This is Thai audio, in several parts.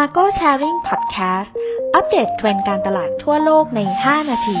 Margo Sharing Podcast อัปเดตเทรนด์การตลาดทั่วโลกใน 5 นาที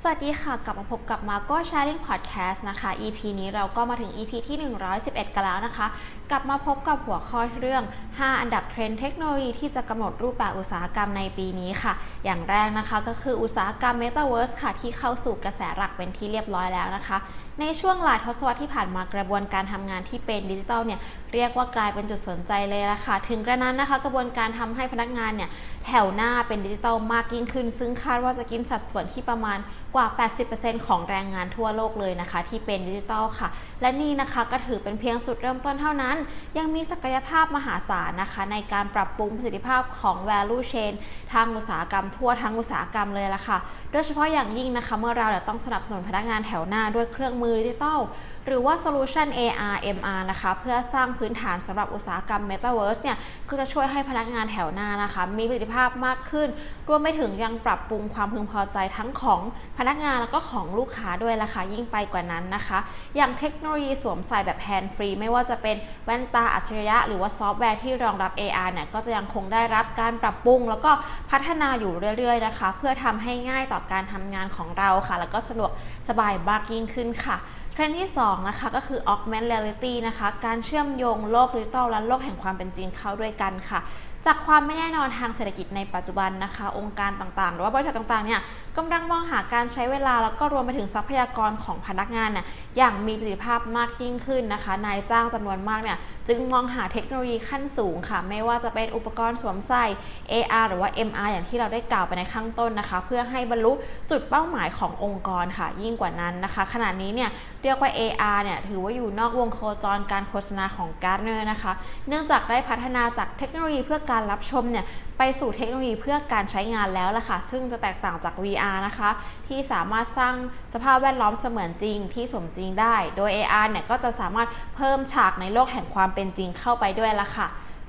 สวัสดีค่ะ กลับมาพบกับ Marco Sharing Podcast นะคะ EP นี้เราก็มาถึง EP ที่ 111 กันแล้วนะคะ กลับมาพบกับหัวข้อเรื่อง 5 อันดับเทรนด์เทคโนโลยีที่จะกำหนดรูปแบบอุตสาหกรรมในปีนี้ค่ะ อย่างแรกนะคะก็คืออุตสาหกรรม Metaverse ค่ะที่เข้าสู่กระแสหลักเป็นที่เรียบร้อยแล้วนะคะในช่วงหลายทศวรรษที่ผ่านมากระบวนการทำงานที่เป็นดิจิทัลเนี่ยเรียกว่ากลายเป็นจุดสนใจเลยละค่ะ ถึงกระนั้นนะคะ กระบวนการทำให้พนักงานเนี่ยแถวหน้าเป็นดิจิทัลมากยิ่งขึ้น ซึ่งคาดว่าจะกินสัดส่วนที่ประมาณกว่า 80%ของแรงงานทั่วโลกเลยนะคะ ที่เป็นดิจิทัลค่ะ และนี่นะคะก็ถือเป็นเพียงจุดเริ่มต้นเท่านั้น ยังมีศักยภาพมหาศาลนะคะ ในการปรับปรุงประสิทธิภาพของ value chain ทางอุตสาหกรรมทั่วทั้งอุตสาหกรรมเลยละค่ะ โดยเฉพาะอย่างยิ่งนะคะ เมื่อเราต้องสนับสนุนพนักงานแถวหน้าด้วยเครื่องมืออดิจิทัลหรือว่า solution AR MR นะคะ เพื่อสร้างพื้นฐานสำหรับอุตสาหกรรม Metaverse เนี่ยก็จะช่วยให้พนักงานแถวหน้านะคะ มีประสิทธิภาพมากขึ้น รวมไปถึงยังปรับปรุงความพึงพอใจทั้งของพนักงานแล้วก็ของลูกค้าด้วยล่ะค่ะยิ่งไปกว่านั้นนะคะ อย่างเทคโนโลยีสวมใส่แบบแฮนด์ฟรี ไม่ว่าจะเป็นแว่นตาอัจฉริยะ หรือว่าซอฟต์แวร์ที่รองรับ AR เนี่ยก็จะยังคงได้รับการปรับปรุง แล้วก็พัฒนาอยู่เรื่อยๆนะคะ เพื่อทำให้ง่ายต่อการทำงานของเราค่ะ แล้วก็สะดวกสบายมากยิ่งขึ้นค่ะเทรนด์ที่ 2 นะคะก็คือ augmented reality นะคะ การเชื่อมโยงโลกดิจิทัลและโลกแห่งความเป็นจริงเข้าด้วยกันค่ะ จากความไม่แน่นอนทางเศรษฐกิจในปัจจุบันนะคะ องค์การต่างๆ หรือว่าบริษัทต่างๆเนี่ยกำลังมองหาการใช้เวลาแล้วก็รวมไปถึงทรัพยากรของพนักงานเนี่ยอย่างมีประสิทธิภาพมากยิ่งขึ้นนะคะ นายจ้างจำนวนมากเนี่ยจึงมองหาเทคโนโลยีขั้นสูงค่ะ ไม่ว่าจะเป็นอุปกรณ์สวมใส่ AR หรือว่า MR อย่างที่เราได้กล่าวไปในข้างต้นนะคะ เพื่อให้บรรลุจุดเป้าหมายขององค์กรค่ะ ยิ่งกว่านั้นนะคะ ขณะนี้เนี่ยเรียกว่า AR เนี่ยถือว่าอยู่นอกวงโคจรการโฆษณาของ Gartner นะคะ เนื่องจากได้พัฒนาจากเทคโนโลยีเพื่อการการรับชมเนี่ยไปสู่เทคโนโลยีเพื่อการใช้งานแล้วล่ะค่ะ ซึ่งจะแตกต่างจาก VR นะคะ ที่สามารถสร้างสภาพแวดล้อมเสมือนจริงที่สมจริงได้ โดย AR เนี่ยก็จะสามารถเพิ่มฉากในโลกแห่งความเป็นจริงเข้าไปด้วยล่ะค่ะ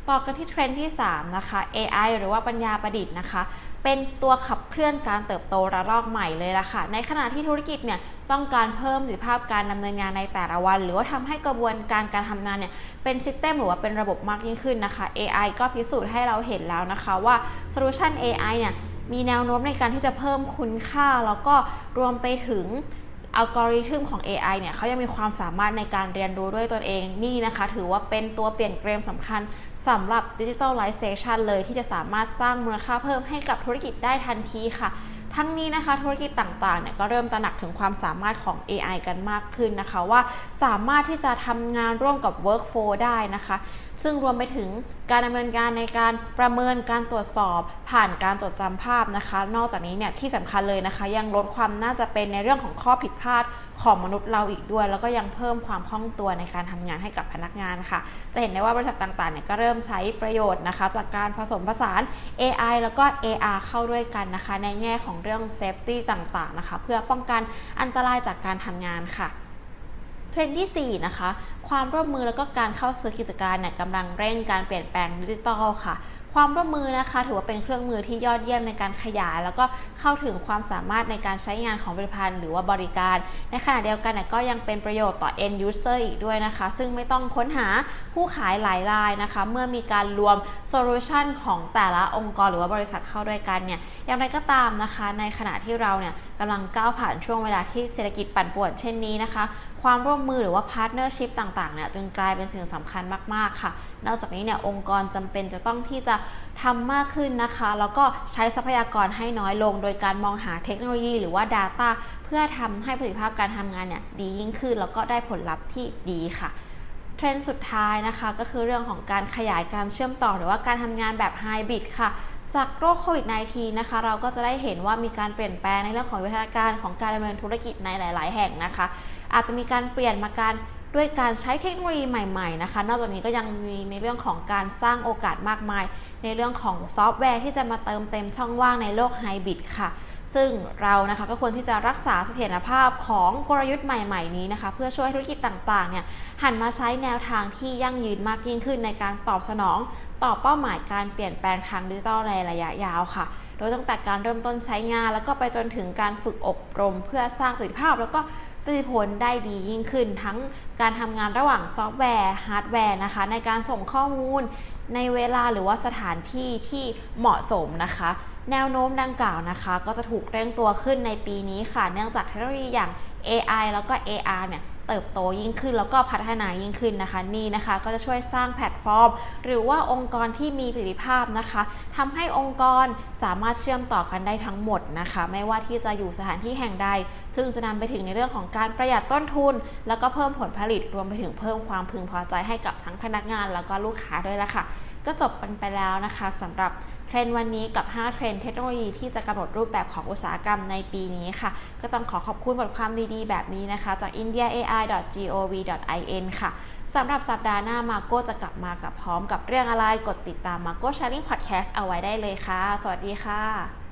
ต่อกันที่เทรนด์ที่ 3 นะคะ AI หรือว่าปัญญาประดิษฐ์นะคะ เป็นตัวขับเคลื่อนการเติบโตระลอกใหม่เลยล่ะค่ะ ในขณะที่ธุรกิจเนี่ยต้องการเพิ่มประสิทธิภาพการดำเนินงานในแต่ละวัน หรือว่าทำให้กระบวนการการทำงานเนี่ยเป็นซิสเต็มหรือว่าเป็นระบบมากยิ่งขึ้นนะคะ AI ก็พิสูจน์ให้เราเห็นแล้วนะคะว่าโซลูชัน AI เนี่ยมีแนวโน้มในการที่จะเพิ่มคุณค่า แล้วก็รวมไปถึง อัลกอริทึมของ AI เนี่ยเขายังมีความสามารถในการเรียนรู้ด้วยตนเองนี่นะคะ ถือว่าเป็นตัวเปลี่ยนเกมสำคัญสำหรับ Digitalization เลยที่จะสามารถสร้างมูลค่าเพิ่มให้กับธุรกิจได้ทันทีค่ะ ทั้งนี้นะคะธุรกิจต่างๆเนี่ยก็เริ่มตระหนักถึงความสามารถของ AI กันมากขึ้นนะคะ ว่าสามารถที่จะทำงานร่วมกับ Workflow ได้นะคะซึ่งรวมไปถึงการดำเนินการในการประเมินการตรวจสอบผ่านการจดจำภาพนะคะ นอกจากนี้เนี่ยที่สำคัญเลยนะคะ ยังลดความน่าจะเป็นในเรื่องของข้อผิดพลาดของมนุษย์เราอีกด้วย แล้วก็ยังเพิ่มความคล่องตัวในการทำงานให้กับพนักงานค่ะ จะเห็นได้ว่าบริษัทต่างๆเนี่ยก็เริ่มใช้ประโยชน์นะคะ จากการผสมผสาน AI แล้วก็ AR เข้าด้วยกันนะคะ ในแง่ของเรื่อง safety ต่างๆนะคะ เพื่อป้องกันอันตรายจากการทำงานค่ะ เทรนด์ที่ 4 นะคะ ความร่วมมือแล้วก็การเข้าซื้อกิจการเนี่ยกำลังเร่งการเปลี่ยนแปลงดิจิทัลค่ะ ความร่วมมือนะคะ ถือว่าเป็นเครื่องมือที่ยอดเยี่ยมในการขยาย แล้วก็เข้าถึงความสามารถในการใช้งานของผลิตภัณฑ์หรือว่าบริการ ในขณะเดียวกันก็ยังเป็นประโยชน์ต่อ end user อีกด้วยนะคะ ซึ่งไม่ต้องค้นหาผู้ขายหลายรายนะคะ เมื่อมีการรวมโซลูชันของแต่ละองค์กรหรือว่าบริษัทเข้าด้วยกันเนี่ยอย่างไรก็ตามนะคะ ในขณะที่เราเนี่ยกำลังก้าวผ่านช่วงเวลาที่เศรษฐกิจปั่นป่วนเช่นนี้นะคะ ความร่วมมือหรือว่าพาร์ทเนอร์ชิพต่างๆเนี่ยจึงกลายเป็นสิ่งสำคัญมากๆค่ะ นอกจากนี้เนี่ยองค์กรจำเป็นจะต้องที่จะทำมากขึ้นนะคะ แล้วก็ใช้ทรัพยากรให้น้อยลง โดยการมองหาเทคโนโลยี หรือว่า Data เพื่อทำให้ประสิทธิภาพการทำงานเนี่ยดียิ่งขึ้น แล้วก็ได้ผลลัพธ์ที่ดีค่ะเทรนด์สุดท้ายนะคะก็คือเรื่องของการขยายการเชื่อมต่อหรือว่าการทำงานแบบไฮบริดค่ะ จากโรคโควิด -19 นะคะ เราก็จะได้เห็นว่ามีการเปลี่ยนแปลงในเรื่องของวิวัฒนาการของการดำเนินธุรกิจในหลาย ๆ แห่งนะคะ อาจจะมีการเปลี่ยนมาการ ด้วยการใช้เทคโนโลยีใหม่ๆนะคะ นอกจากนี้ก็ยังมีในเรื่องของการสร้างโอกาสมากมาย ในเรื่องของซอฟต์แวร์ที่จะมาเติมเต็มช่องว่างในโลกไฮบริดค่ะ ซึ่งเรานะคะก็ควรที่จะรักษาเสถียรภาพของกลยุทธ์ใหม่ๆนี้นะคะ เพื่อช่วยธุรกิจต่างๆเนี่ยหันมาใช้แนวทางที่ยั่งยืนมากยิ่งขึ้นในการตอบสนองต่อเป้าหมายการเปลี่ยนแปลงทางดิจิทัลในระยะยาวค่ะ โดยตั้งแต่การเริ่มต้นใช้งาน แล้วก็ไปจนถึงการฝึกอบรม เพื่อสร้างประสิทธิภาพแล้วก็ ประสิทธิผลได้ดียิ่งขึ้น ทั้งการทำงานระหว่างซอฟต์แวร์ฮาร์ดแวร์นะคะ ในการส่งข้อมูลในเวลาหรือว่าสถานที่ที่เหมาะสมนะคะ แนวโน้มดังกล่าวนะคะ ก็จะถูกเร่งตัวขึ้นในปีนี้ค่ะ เนื่องจากเทคโนโลยีอย่าง AI แล้วก็ AR เนี่ย เติบโตยิ่งขึ้น แล้วก็พัฒนายิ่งขึ้นนะคะ นี่นะคะก็จะช่วยสร้างแพลตฟอร์ม หรือว่าองค์กรที่มีประสิทธิภาพนะคะทำให้องค์กรสามารถเชื่อมต่อกันได้ทั้งหมดนะคะ ไม่ว่าที่จะอยู่สถานที่แห่งใด ซึ่งจะนำไปถึงในเรื่องของการประหยัดต้นทุน แล้วก็เพิ่มผลผลิตรวมไปถึงเพิ่มความพึงพอใจให้กับทั้งพนักงาน แล้วก็ลูกค้าด้วยละค่ะ ก็จบกันไปแล้วนะคะสำหรับ ทรนด์วันนี้กับ 5 เทรนด์เทคโนโลยีที่จะกำหนดรูปแบบของอุตสาหกรรมในปีนี้ค่ะ ก็ต้องขอขอบคุณบทความดีๆ แบบนี้นะคะ จาก indiaai.gov.in ค่ะสำหรับสัปดาห์หน้ามาโก้จะกลับมากับพร้อมกับเรื่องอะไร กดติดตามมาโก้ชาร์ลิงพอดแคสต์เอาไว้ได้เลยค่ะ สวัสดีค่ะ